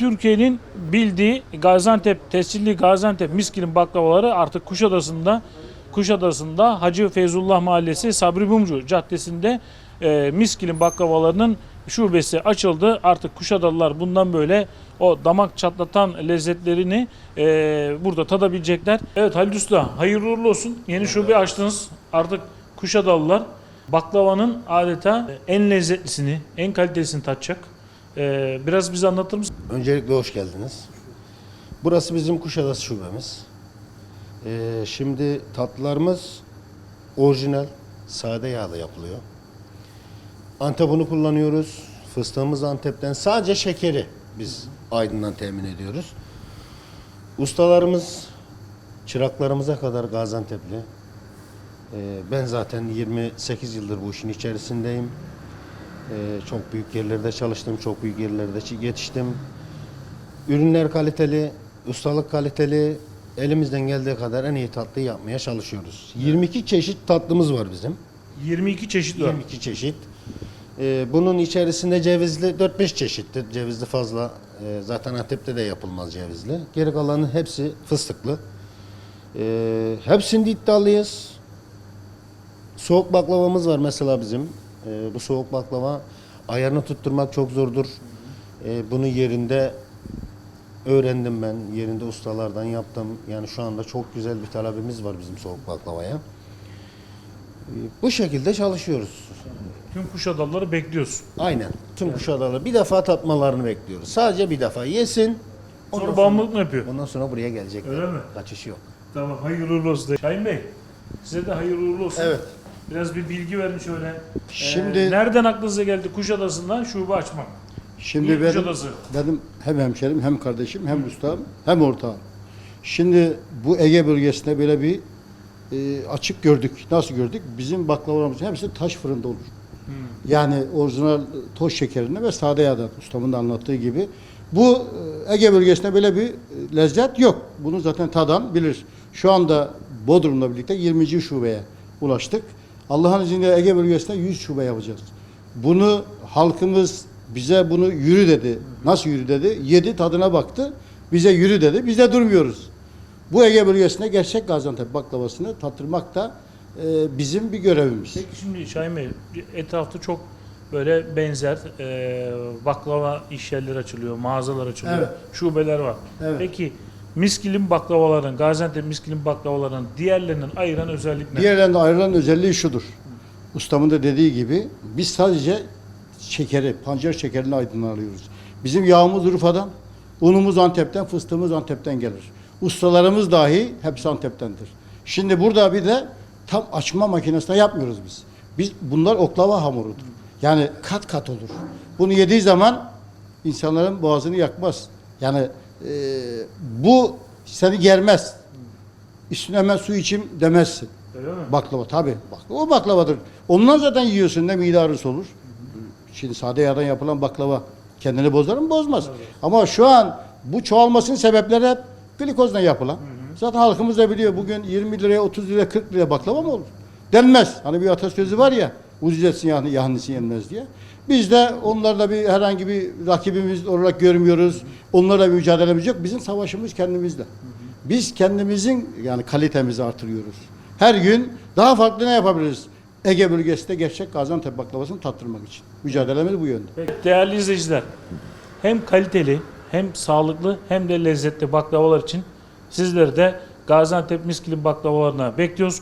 Türkiye'nin bildiği Gaziantep, tescilli Gaziantep miskilin baklavaları artık Kuşadası'nda Kuşadası'nda Hacı Feyzullah Mahallesi Sabri Mumcu Caddesi'nde e, miskilin baklavalarının şubesi açıldı. Artık Kuşadalılar bundan böyle o damak çatlatan lezzetlerini e, burada tadabilecekler. Evet Halil Usta hayırlı uğurlu olsun. Yeni şube açtınız. Artık Kuşadalılar baklavanın adeta en lezzetlisini, en kalitesini tatacak. E, biraz bize anlatır mısın? Öncelikle hoş geldiniz. Burası bizim Kuşadası şubemiz. Ee, şimdi tatlılarımız orijinal, sade yağda yapılıyor. Antepunu kullanıyoruz. Fıstığımız Antep'ten. Sadece şekeri biz Aydın'dan temin ediyoruz. Ustalarımız çıraklarımıza kadar Gaziantep'li. Ee, ben zaten 28 yıldır bu işin içerisindeyim. Ee, çok büyük yerlerde çalıştım, çok büyük yerlerde yetiştim. Ürünler kaliteli, ustalık kaliteli. Elimizden geldiği kadar en iyi tatlıyı yapmaya çalışıyoruz. 22 çeşit tatlımız var bizim. 22 çeşit var. 22 çeşit. Ee, bunun içerisinde cevizli 4-5 çeşittir. Cevizli fazla. Ee, zaten Antep'te de yapılmaz cevizli. Geri kalanın hepsi fıstıklı. Ee, hepsinde iddialıyız. Soğuk baklavamız var mesela bizim. Ee, bu soğuk baklava ayarını tutturmak çok zordur. Ee, bunu yerinde öğrendim ben. Yerinde ustalardan yaptım. Yani şu anda çok güzel bir talebimiz var bizim soğuk baklavaya. Ee, bu şekilde çalışıyoruz. Tüm Kuşadalıları bekliyorsun. Aynen. Tüm Kuşadalı bir defa tatmalarını bekliyoruz. Sadece bir defa yesin. ondan Sonra bağımlılık mı yapıyor? Ondan sonra buraya gelecekler. Öyle mi? Kaçış yok. Tamam hayırlı uğurlu olsun. Şahin Bey size de hayırlı uğurlu olsun. Evet. Biraz bir bilgi verin şöyle. Ee, Şimdi- nereden aklınıza geldi Kuşadası'ndan şube açmak? Şimdi Niye benim, Kuşadası? benim hem hemşerim hem kardeşim hem ustam hem ortağım. Şimdi bu Ege bölgesinde böyle bir e, açık gördük. Nasıl gördük? Bizim baklavalarımızın hepsi taş fırında olur. Yani orijinal toz şekerinde ve sade yağda ustamın da anlattığı gibi. Bu e, Ege bölgesinde böyle bir e, lezzet yok. Bunu zaten tadan bilir. Şu anda Bodrum'la birlikte 20. şubeye ulaştık. Allah'ın izniyle Ege bölgesinde 100 şube yapacağız. Bunu halkımız bize bunu yürü dedi. Nasıl yürü dedi? Yedi tadına baktı. Bize yürü dedi. Biz de durmuyoruz. Bu Ege bölgesinde gerçek Gaziantep baklavasını tattırmak da e, bizim bir görevimiz. Peki şimdi Şahin Bey etrafta çok böyle benzer e, baklava iş yerleri açılıyor, mağazalar açılıyor, Evet. şubeler var. Evet. Peki miskilin baklavaların, Gaziantep miskilin baklavaların diğerlerinden ayıran özellik ne? Diğerlerinden ayrılan özelliği şudur. Ustamın da dediği gibi biz sadece şekeri, pancar şekerini aydınlığa alıyoruz. Bizim yağımız Urfa'dan, unumuz Antep'ten, fıstığımız Antep'ten gelir. Ustalarımız dahi hepsi Antep'tendir. Şimdi burada bir de tam açma makinesinde yapmıyoruz biz. Biz bunlar oklava hamurudur. Yani kat kat olur. Bunu yediği zaman insanların boğazını yakmaz. Yani e, bu seni germez. Üstüne hemen su içim demezsin. Öyle mi? Baklava tabi. Baklava o baklavadır. Ondan zaten yiyorsun ne mide ağrısı olur. Şimdi sade yağdan yapılan baklava kendini bozar mı? Bozmaz. Ama şu an bu çoğalmasının sebepleri hep glikozdan yapılan. Zaten halkımız da biliyor bugün 20 liraya 30 liraya 40 liraya baklava mı olur? Denmez. Hani bir atasözü var ya ucuz etsin yani yahnisi yenmez diye. Biz de onlarla bir herhangi bir rakibimiz olarak görmüyoruz. Onlarla bir mücadelemiz yok. Bizim savaşımız kendimizle. Biz kendimizin yani kalitemizi artırıyoruz. Her gün daha farklı ne yapabiliriz? Ege bölgesinde gerçek Gaziantep baklavasını tattırmak için. Mücadelemiz bu yönde. Peki, değerli izleyiciler, hem kaliteli, hem sağlıklı, hem de lezzetli baklavalar için sizleri de Gaziantep Miskilin baklavalarına bekliyoruz.